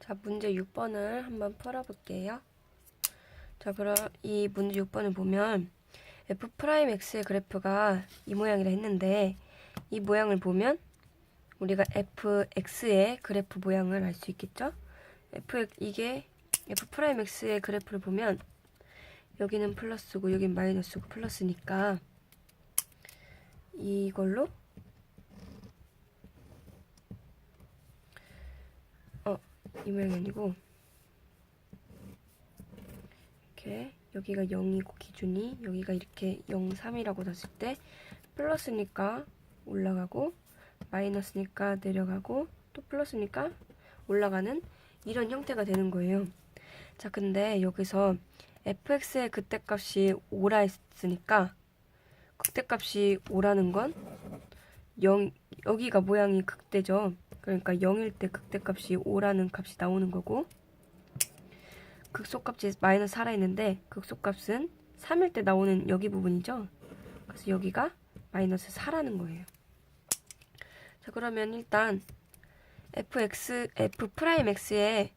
자, 문제 6번을 한번 풀어볼게요. 자, 그럼 이 문제 6번을 보면 f 프라임 x의 그래프가 이 모양이라 했는데 이 모양을 보면 우리가 fx의 그래프 모양을 알 수 있겠죠? f 이게 f 프라임 x의 그래프를 보면 여기는 플러스고 여긴 마이너스고 플러스니까 이걸로 어, 이 모양이 아니고 이렇게 여기가 0이고 기준이 여기가 이렇게 0, 3이라고 뒀을 때 플러스니까 올라가고 마이너스니까 내려가고 또 플러스니까 올라가는 이런 형태가 되는 거예요. 자, 근데 여기서 fx의 그때 값이 5라 했으니까 극대값이 5라는 건 0, 여기가 모양이 극대죠. 그러니까 0일 때 극대값이 5라는 값이 나오는 거고 극소값이 마이너스 살아있는데 극소값은 3일 때 나오는 여기 부분이죠. 그래서 여기가 마이너스 4라는 거예요. 자 그러면 일단 fx, f 프라임 x의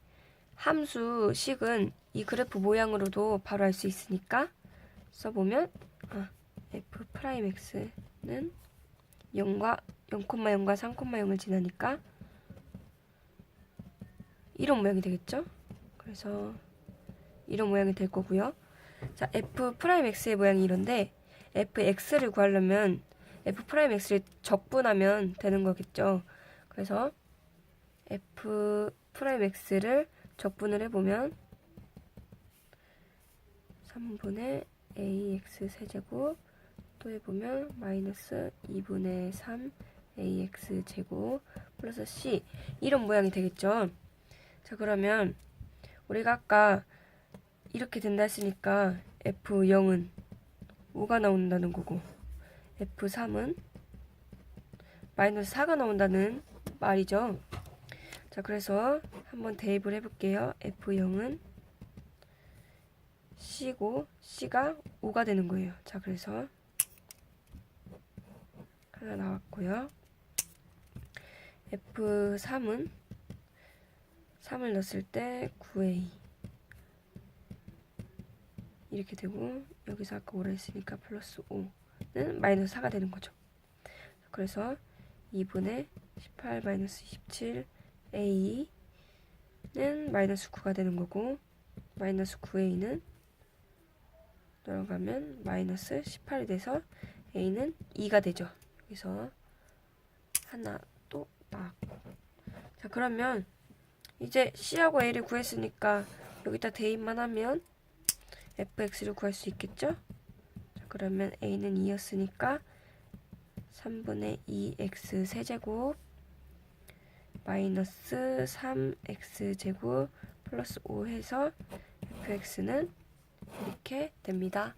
함수 식은 이 그래프 모양으로도 바로 알 수 있으니까 써보면 아, f 프라임 x는 0과 0,0과 3,0을 지나니까 이런 모양이 되겠죠? 그래서 이런 모양이 될 거고요. 자, f 프라임 x의 모양이 이런데 fx를 구하려면 f 프라임 x를 적분하면 되는 거겠죠. 그래서 f 프라임 x를 적분을 해보면 3분의 ax 세제곱 또 해보면 마이너스 2분의 3 ax 제곱 플러스 c 이런 모양이 되겠죠. 자 그러면 우리가 아까 이렇게 된다 했으니까 f0은 5가 나온다는 거고 f3은 마이너스 4가 나온다는 말이죠. 자 그래서 한번 대입을 해볼게요. f0은 c고 c가 5가 되는 거예요. 자 그래서 하나 나왔고요. F3은 3을 넣었을 때 9A 이렇게 되고 여기서 아까 오라 했으니까 플러스 5는 마이너스 4가 되는 거죠. 그래서 2분의 18 마이너스 27 A는 마이너스 9가 되는 거고 마이너스 9A는 들어가면 마이너스 18이 돼서 A는 2가 되죠. 여기서 하나 또 나왔고 자 그러면 이제 C하고 A를 구했으니까 여기다 대입만 하면 fx를 구할 수 있겠죠? 자 그러면 A는 2였으니까 3분의 2x 세제곱 마이너스 3x 제곱 플러스 5 해서 fx는 이렇게 됩니다.